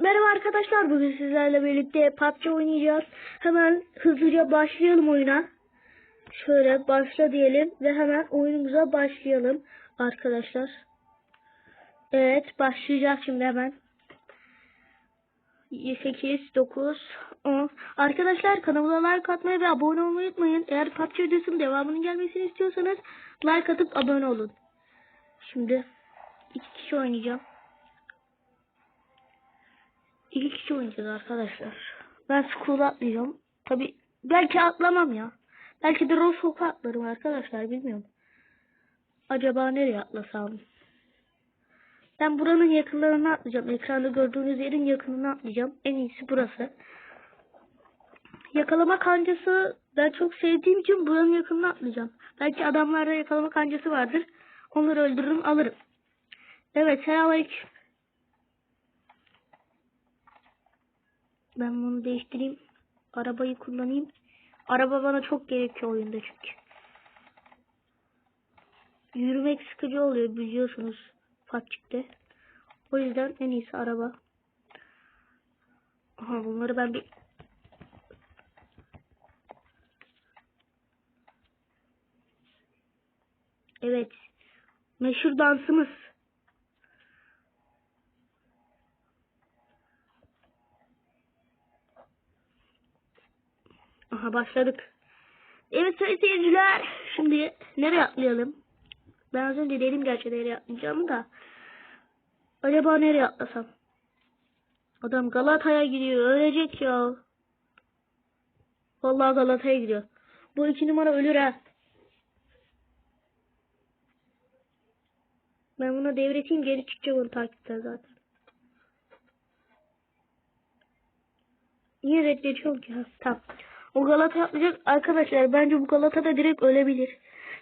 Merhaba arkadaşlar bugün sizlerle birlikte PUBG oynayacağız. Hemen hızlıca başlayalım oyuna. Şöyle başla diyelim ve hemen oyunumuza başlayalım arkadaşlar. Evet başlayacağız şimdi hemen. 8, 9, 10. Arkadaşlar kanalına like atmayı ve abone olmayı unutmayın. Eğer PUBG videosunun devamının gelmesini istiyorsanız like atıp abone olun. Şimdi iki kişi oynayacağım. İki kişi oynayacağız arkadaşlar. Ben school'a atlayacağım. Tabi belki atlamam ya. Belki de Rosok'a atlarım arkadaşlar bilmiyorum. Acaba nereye atlasam? Ben buranın yakınlarına atlayacağım. Ekranda gördüğünüz yerin yakınına atlayacağım. En iyisi burası. Yakalama kancası ben çok sevdiğim için buranın yakınına atlayacağım. Belki adamlarda yakalama kancası vardır. Onları öldürürüm alırım. Evet selamünaleyküm. Ben bunu değiştireyim. Arabayı kullanayım. Araba bana çok gerekiyor oyunda çünkü. Yürümek sıkıcı oluyor biliyorsunuz PUBG'de. O yüzden en iyisi araba. Aha bunları ben bir Evet. Meşhur dansımız. Aha başladık. Evet sayın seyirciler. Şimdi nereye atlayalım? Ben az önce dedim gerçi nereye atlayacağımı da. Acaba nereye atlasam? Adam Galata'ya gidiyor. Ölecek ya. Vallahi Galata'ya gidiyor. Bu iki numara ölür ha. Ben buna devreteyim geri çıkacak onu takipten zaten. Niye reddediyorum ki? Ha, Tamam. O Galata atlayacak. Arkadaşlar bence bu Galata da direkt ölebilir.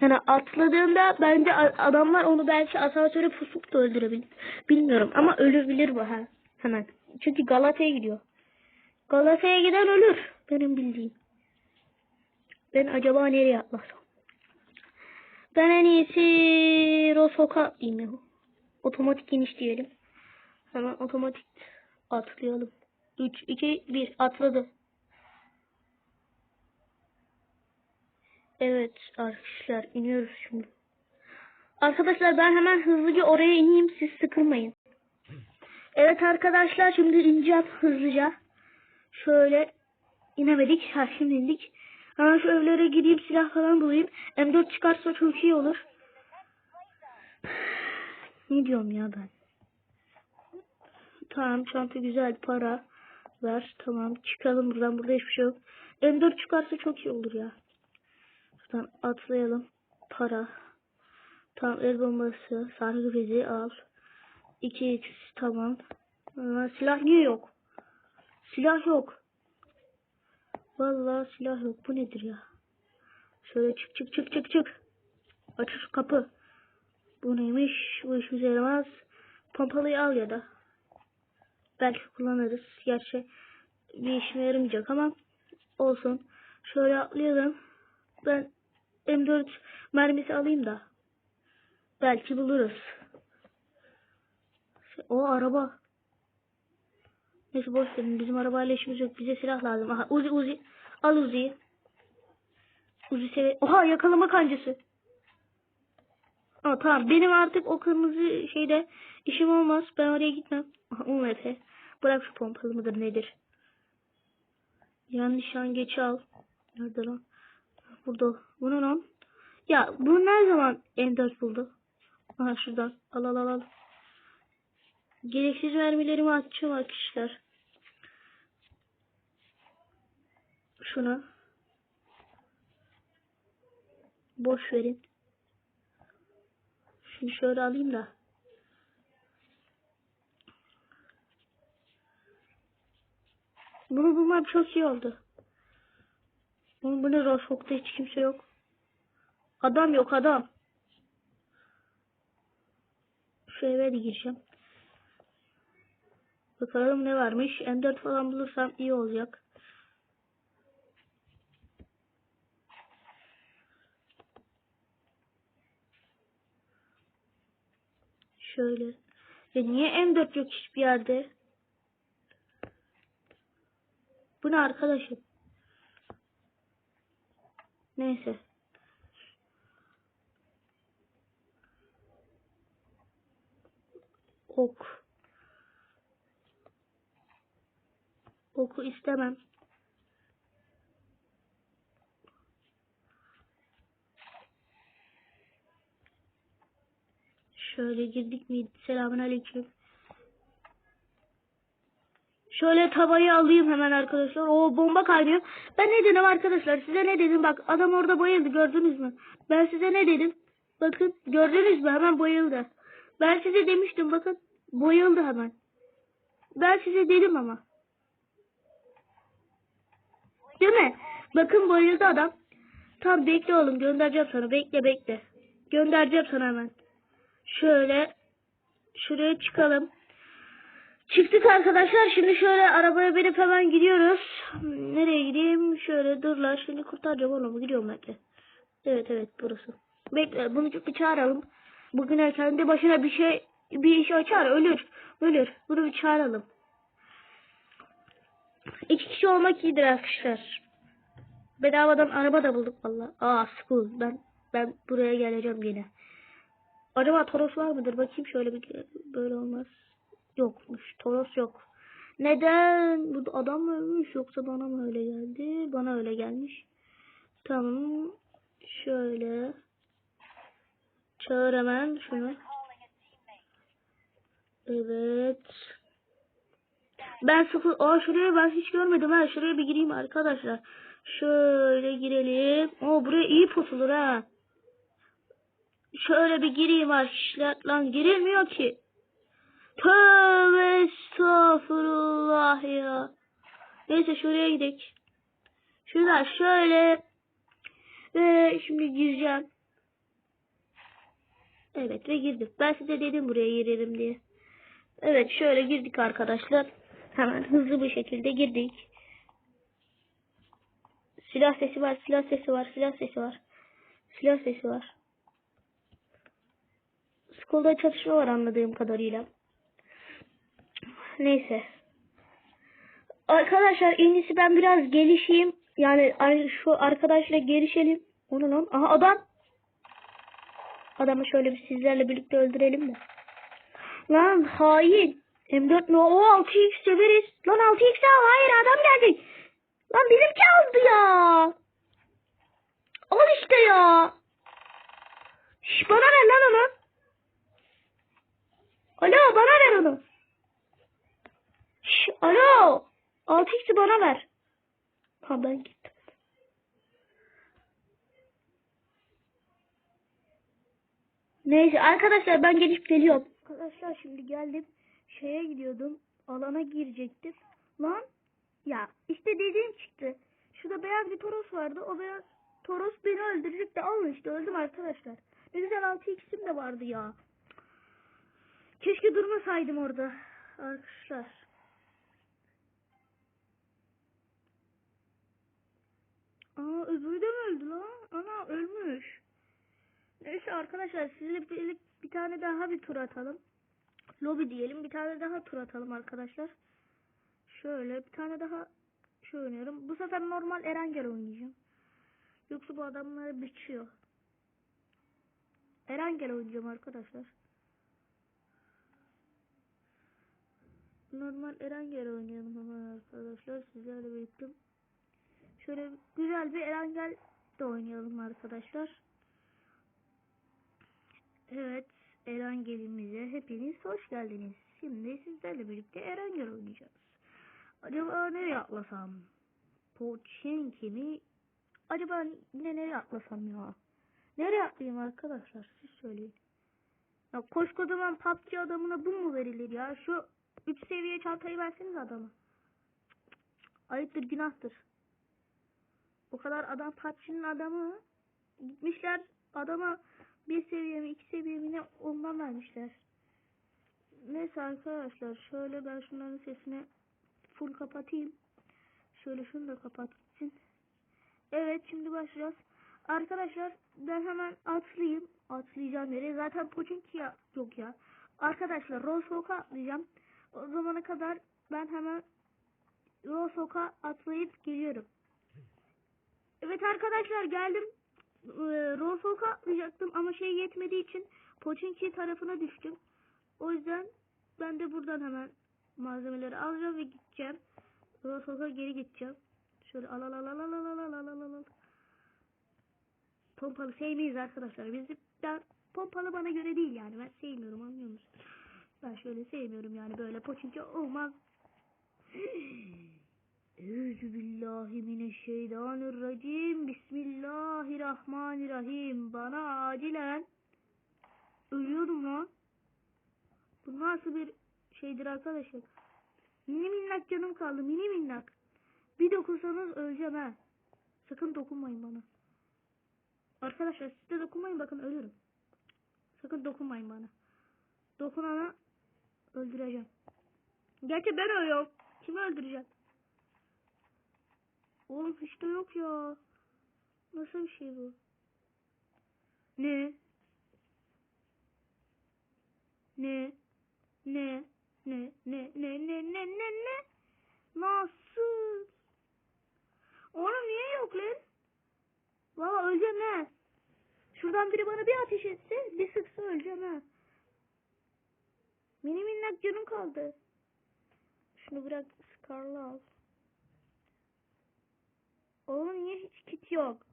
Yani atladığında bence adamlar onu belki asansöre pusup da öldürebilir. Bilmiyorum ama ölebilir bu ha. Hemen. Çünkü Galata'ya gidiyor. Galata'ya giden ölür. Benim bildiğim. Ben acaba nereye atlasam? Ben en iyisi Rosok'a atlayayım ya. Otomatik iniş diyelim. Hemen otomatik atlayalım. 3, 2, 1 atladı. Evet arkadaşlar iniyoruz şimdi. Arkadaşlar ben hemen hızlıca oraya ineyim siz sıkılmayın. Evet arkadaşlar şimdi ineceğim hızlıca. Şöyle inemedik. Ha şimdi indik. Hemen şu evlere gideyim silah falan bulayım. M4 çıkarsa çok iyi olur. Ne diyorum ya ben? Tamam çanta güzel para ver. Tamam çıkalım buradan. Burada hiçbir şey yok. M4 çıkarsa çok iyi olur ya. Şuradan atlayalım. Para. Tamam el bombası. Sargı bezi al. 2x tamam. Aa, silah niye yok? Silah yok. Vallahi silah yok. Bu nedir ya? Şöyle çık çık çık çık çık. Aç şu kapı. Bu neymiş? Bu işimize yaramaz. Pompalıyı al ya da. Belki kullanırız. Gerçi bir işime yaramayacak ama olsun. Şöyle atlayalım. Ben M4 mermisi alayım da. Belki buluruz. O araba. Neyse boş verin. Bizim arabayla işimiz yok. Bize silah lazım. Aha Uzi Uzi. Al Uzi'yi. Uzi seve... Oha yakalama kancası. Aa, tamam benim artık o kırmızı şeyde işim olmaz. Ben oraya gitmem. Aha UMP. Bırak şu pompalı mıdır nedir? Yanlış an geç al. Nerede lan? Burada. Bu ne lan? Ya bu ne zaman M4 buldu? Aha şuradan. Al al al al. Gereksiz mermilerimi atacağım arkadaşlar. Şuna. Boş verin. Şunu şöyle alayım da. Bunu bulmam çok iyi oldu. Oğlum bu ne Rosok'ta hiç kimse yok. Adam yok adam. Şu eve de gireceğim. Bakalım ne varmış. M4 falan bulursam iyi olacak. Şöyle. Ya niye M4 yok hiçbir yerde? Bu ne arkadaşım? Neyse. Ok. Oku istemem. Şöyle girdik mi? Selamünaleyküm. Şöyle tavayı alayım hemen arkadaşlar. O bomba kaynıyor. Ben ne dedim arkadaşlar? Size ne dedim? Bak adam orada bayıldı gördünüz mü? Ben size ne dedim? Bakın gördünüz mü? Hemen bayıldı. Ben size demiştim bakın. Bayıldı hemen. Ben size dedim ama. Değil mi? Bakın bayıldı adam. Tam bekle oğlum göndereceğim sana. Bekle bekle. Göndereceğim sana hemen. Şöyle şuraya çıkalım. Çıktık arkadaşlar. Şimdi şöyle arabaya binip hemen gidiyoruz. Nereye gideyim? Şöyle dur lan. Şimdi kurtaracağım oğlum. Gidiyorum bekle. Evet evet burası. Bekle bunu bir çağıralım. Bugün kendi başına bir şey bir iş açar ölür. Ölür. Bunu bir çağıralım. İki kişi olmak iyidir arkadaşlar. Bedavadan araba da bulduk valla. Aa school. Ben ben buraya geleceğim yine. Acaba Toros var mıdır? Bakayım şöyle bir böyle olmaz. Yokmuş. Toros yok. Neden? Bu adam mı ölmüş yoksa bana mı öyle geldi? Bana öyle gelmiş. Tamam. Şöyle. Çağır hemen şunu. Evet. Ben sıfır... Aa şuraya ben hiç görmedim ha. Şuraya bir gireyim arkadaşlar. Şöyle girelim. Oo buraya iyi pusulur ha. Şöyle bir gireyim arkadaşlar. Lan girilmiyor ki. Tövbe estağfurullah ya. Neyse şuraya gidelim. Şuradan şöyle. Ve şimdi gireceğim. Evet ve girdim. Ben size dedim buraya girelim diye. Evet şöyle girdik arkadaşlar. Hemen hızlı bir şekilde girdik. Silah sesi var, silah sesi var, silah sesi var. Silah sesi var. Skolda çatışma var anladığım kadarıyla. Neyse. Arkadaşlar en iyisi ben biraz gelişeyim. Yani şu arkadaşla gelişelim. Onu lan. Aha adam. Adamı şöyle bir sizlerle birlikte öldürelim de. Lan hain. M4 no o 6x severiz. Lan 6x al hayır adam geldi. Lan bizimki aldı ya. Al işte ya. Şş, bana ver lan onu. Alo bana ver onu. Şş, alo. 6x'i bana ver. Ha ben gittim. Neyse arkadaşlar ben gelip geliyorum. Arkadaşlar şimdi geldim. Şeye gidiyordum. Alana girecektim. Lan ya işte dediğim çıktı. Şurada beyaz bir toros vardı. O beyaz toros beni öldürecek de alın işte öldüm arkadaşlar. Ne güzel 6x'im de vardı ya. Keşke durmasaydım orada. Arkadaşlar. Aa öbürü de mi öldü lan? Ana ölmüş. Neyse arkadaşlar sizinle birlikte bir tane daha bir tur atalım. Lobi diyelim. Bir tane daha tur atalım arkadaşlar. Şöyle bir tane daha şey oynuyorum. Bu sefer normal Erengel oynayacağım. Yoksa bu adamları biçiyor. Erengel oynayacağım arkadaşlar. Normal Erengel oynayalım hemen arkadaşlar. Sizlerle birlikte. Şöyle güzel bir Erengel de oynayalım arkadaşlar. Evet, Erangel'imize hepiniz hoş geldiniz. Şimdi sizlerle birlikte Erangel oynayacağız. Acaba nereye atlasam? Pochinki mi? Acaba yine nereye atlasam ya? Nereye atlayayım arkadaşlar? Siz söyleyin. Ya koskocaman PUBG adamına bu mu verilir ya? Şu 3 seviye çantayı verseniz adama. Ayıptır günahtır. O kadar adam PUBG'nin adamı gitmişler adama bir seviye mi iki seviye mi ne ondan vermişler. Neyse arkadaşlar şöyle ben şunların sesini full kapatayım. Şöyle şunu da kapat gitsin. Evet şimdi başlayacağız. Arkadaşlar ben hemen atlayayım. Atlayacağım nereye? Zaten Pochinki yok ya. Arkadaşlar Roswalk'a atlayacağım. O zamana kadar ben hemen Rosok'a atlayıp geliyorum. Evet arkadaşlar geldim. Ee, Rosok'a atlayacaktım ama şey yetmediği için Pochinki tarafına düştüm. O yüzden ben de buradan hemen malzemeleri alacağım ve gideceğim. Rosok'a geri gideceğim. Şöyle al al al al al al al al al al al. Pompalı sevmeyiz arkadaşlar. Biz ben pompalı bana göre değil yani. Ben sevmiyorum anlıyor musun? Ben şöyle sevmiyorum yani böyle poçinki olmaz. Euzubillahimineşşeytanirracim. Bismillahirrahmanirrahim. Bana acilen ölüyorum lan. Bu nasıl bir şeydir arkadaşlar? Mini minnak canım kaldı. Mini minnak. Bir dokunsanız öleceğim ha. Sakın dokunmayın bana. Arkadaşlar siz de dokunmayın bakın ölürüm. Sakın dokunmayın bana. Dokunana öldüreceğim. Gerçi ben ölüyorum. Kimi öldüreceğim? Oğlum de yok ya. Nasıl bir şey bu? Ne? Ne? Ne? Ne? Ne? Ne? Ne? Ne? Ne? Ne? Nasıl? Oğlum niye yok lan? Valla öleceğim ha. Şuradan biri bana bir ateş etse bir sıksa öleceğim ha. Mini minnak canım kaldı. Şunu bırak Scar'la al. Oğlum niye hiç kit yok?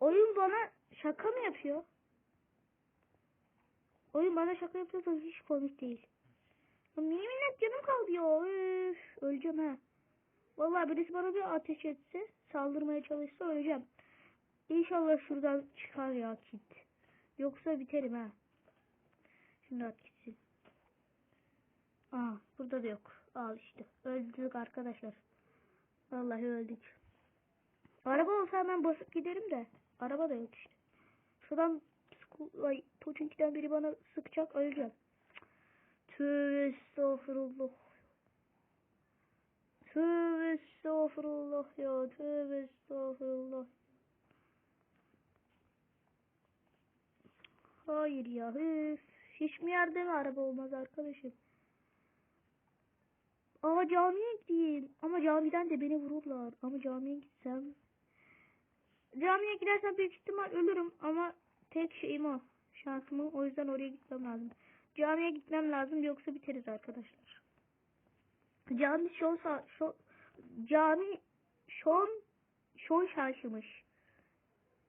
Oyun bana şaka mı yapıyor? Oyun bana şaka yapıyor da hiç komik değil. Ya Mini minnak canım kaldı ya. Üf, öleceğim ha. Vallahi birisi bana bir ateş etse, saldırmaya çalışsa öleceğim. İnşallah şuradan çıkar ya kit. Yoksa biterim ha. Şimdi at gitsin. Aa, burada da yok. Al işte. Öldük arkadaşlar. Vallahi öldük. Araba olsa hemen basıp giderim de. Araba da yok işte. Şuradan ay, Toçinki'den biri bana sıkacak öleceğim. Tövbe estağfurullah. Tövbe estağfurullah ya. Tövbe estağfurullah. Hayır ya. Üf. Hiç mi yerde mi araba olmaz arkadaşım? Aa camiye gideyim. Ama camiden de beni vururlar. Ama camiye gitsem. Camiye gidersem büyük ihtimal ölürüm. Ama tek şeyim o. Şansım o. O yüzden oraya gitmem lazım. Camiye gitmem lazım yoksa biteriz arkadaşlar. Cami şon sa şon, cami şon şon şaşırmış.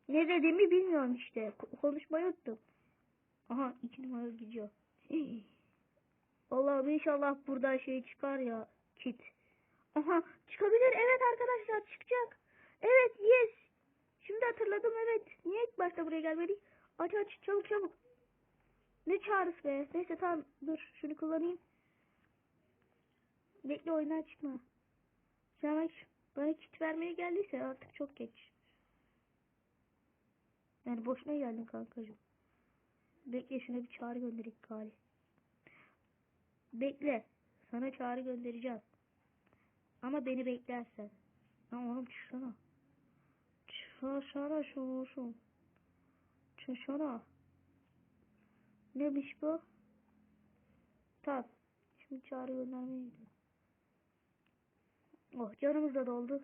Ne dediğimi bilmiyorum işte. Ko- Konuşmayı unuttum. Aha iki numara gidiyor. Allah'ım inşallah buradan şey çıkar ya. Kit. Aha çıkabilir. Evet arkadaşlar çıkacak. Evet yes. Şimdi hatırladım evet. Niye ilk başta buraya gelmedik? Aç aç çabuk çabuk. Ne çağrısı be. Neyse tamam dur şunu kullanayım. Bekle oyundan çıkma. Bak, bana kit vermeye geldiyse artık çok geç. Yani boşuna geldin kankacığım. Bekle şuna bir çağrı göndereyim Kali. Bekle. Sana çağrı göndereceğim. Ama beni beklersen. Lan oğlum çıksana. Çıksana şu şu. Çıksana. Neymiş bu? Tamam. Şimdi çağrı göndermeye. Oh canımız da doldu.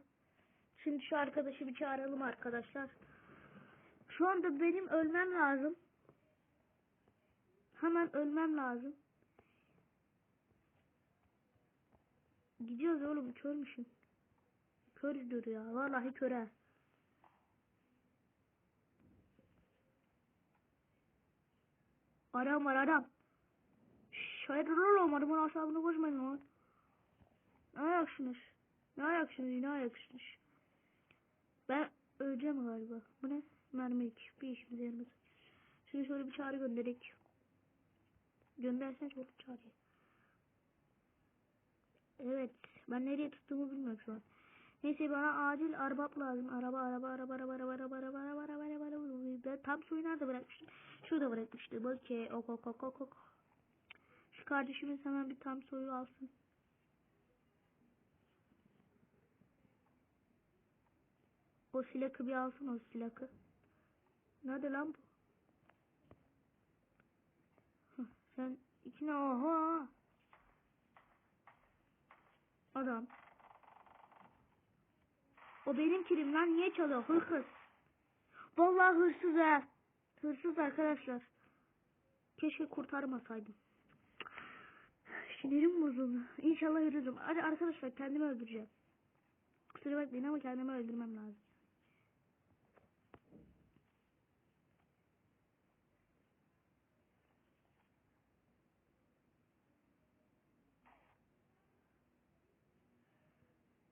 Şimdi şu arkadaşı bir çağıralım arkadaşlar. Şu anda benim ölmem lazım. Hemen ölmem lazım. Gidiyoruz oğlum körmüşüm. Kördür ya. Vallahi köre. Adam var adam. Şş, hayırdır oğlum adamın asabını bozmayın lan. Ne ayaksınız? Ne ayaksınız? Ne ayaksınız? Ben öleceğim galiba. Bu ne? Mermik. Bir işimize yaramaz. Şimdi şöyle bir çağrı gönderek. Göndersen şöyle bir çağrı. Evet. Ben nereye tuttuğumu bilmiyorum şu an. Neyse bana acil arbap lazım. Araba araba araba araba araba araba araba araba araba araba araba Ben tam suyu nerede bırakmıştım? Şurada bırakmıştım. Okey. Ok ok ok ok ok. Şu kardeşimiz hemen bir tam suyu alsın. O silahı bir alsın o silahı. Nerede lan bu? Hah, sen içine oha. Adam. O benim kilim lan niye çalıyor hırsız. Vallahi hırsız ha. Hırsız arkadaşlar. Keşke kurtarmasaydım. Sinirim bozuldu. İnşallah ölürüm. Hadi arkadaşlar kendimi öldüreceğim. Kusura bakmayın ama kendimi öldürmem lazım.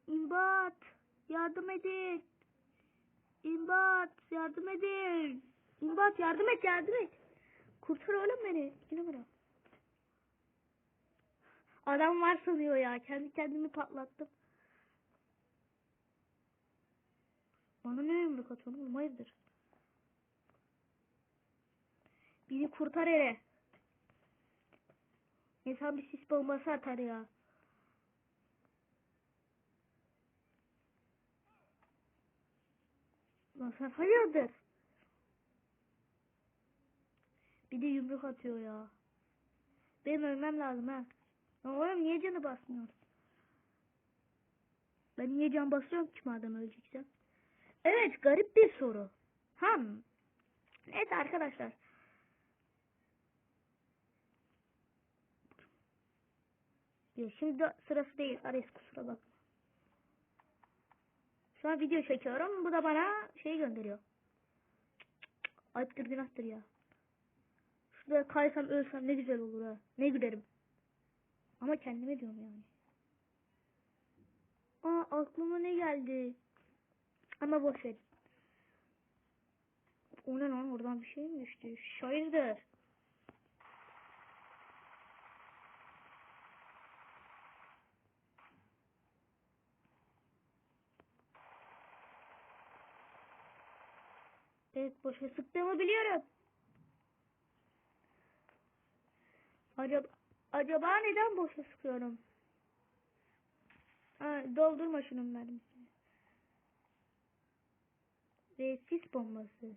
İmbat! Yardım edin! İmbat! Yardım edin! İmbat yardım et yardım et! Kurtar oğlum beni. Yine bırak. Adam var sanıyor ya. Kendi kendimi patlattım. Bana ne yumruk atıyorsun oğlum? Hayırdır? Beni kurtar hele. İnsan bir sis bombası atar ya. Sen hayırdır? Bir de yumruk atıyor ya. Benim ölmem lazım ha. Oğlum niye canı basmıyor? Ben niye can basıyorum ki madem öleceksem? Evet garip bir soru. Ham. Evet arkadaşlar. Ya şimdi sırası değil. Ares kusura bakma. An video çekiyorum. Bu da bana şey gönderiyor. Ayıptır günahtır ya. Şurada kaysam ölsem ne güzel olur ha. Ne gülerim. Ama kendime diyorum yani. Aa aklıma ne geldi. Ama boş ver. O ne lan oradan bir şey mi düştü? Şairdir. Evet boşa sıktığımı biliyorum. Acaba, acaba neden boşa sıkıyorum? Ha, doldurma şunun mermisini. Ve sis bombası.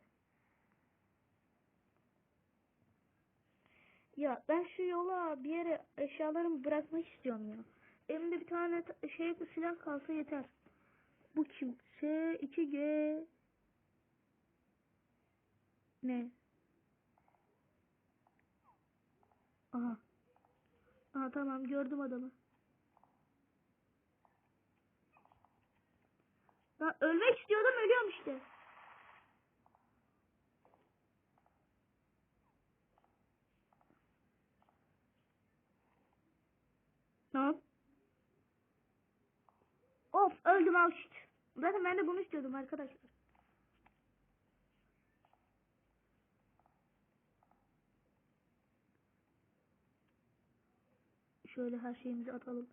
Ya ben şu yola bir yere eşyalarımı bırakmak istiyorum ya. Elimde bir tane ta- şey silah kalsa yeter. Bu kim? S2G ne? Aha. Aha tamam gördüm adamı. Ben ölmek istiyordum ölüyorum işte. Tamam. Of öldüm al işte. Zaten ben de bunu istiyordum arkadaşlar. Şöyle her şeyimizi atalım.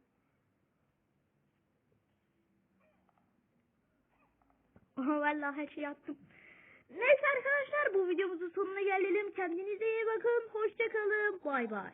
Aha vallahi her şeyi attım. Neyse arkadaşlar bu videomuzun sonuna gelelim. Kendinize iyi bakın. Hoşçakalın. Bay bay.